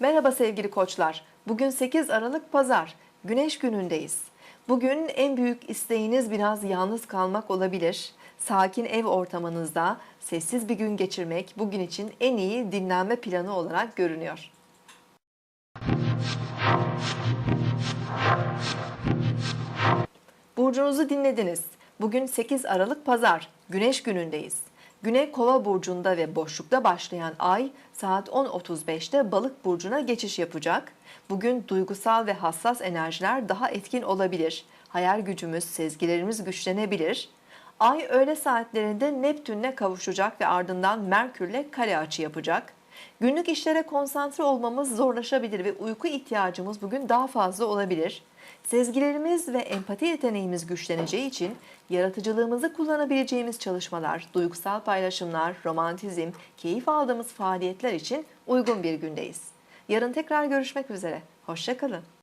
Merhaba sevgili koçlar. Bugün 8 Aralık Pazar. Güneş günündeyiz. Bugün en büyük isteğiniz biraz yalnız kalmak olabilir. Sakin ev ortamınızda sessiz bir gün geçirmek bugün için en iyi dinlenme planı olarak görünüyor. Burcunuzu dinlediniz. Bugün 8 Aralık Pazar, Güneş günündeyiz. Güne Kova burcunda ve boşlukta başlayan ay saat 10.35'te Balık burcuna geçiş yapacak. Bugün duygusal ve hassas enerjiler daha etkin olabilir. Hayal gücümüz, sezgilerimiz güçlenebilir. Ay öğle saatlerinde Neptün'le kavuşacak ve ardından Merkür'le kare açı yapacak. Günlük işlere konsantre olmamız zorlaşabilir ve uyku ihtiyacımız bugün daha fazla olabilir. Sezgilerimiz ve empati yeteneğimiz güçleneceği için yaratıcılığımızı kullanabileceğimiz çalışmalar, duygusal paylaşımlar, romantizm, keyif aldığımız faaliyetler için uygun bir gündeyiz. Yarın tekrar görüşmek üzere. Hoşçakalın.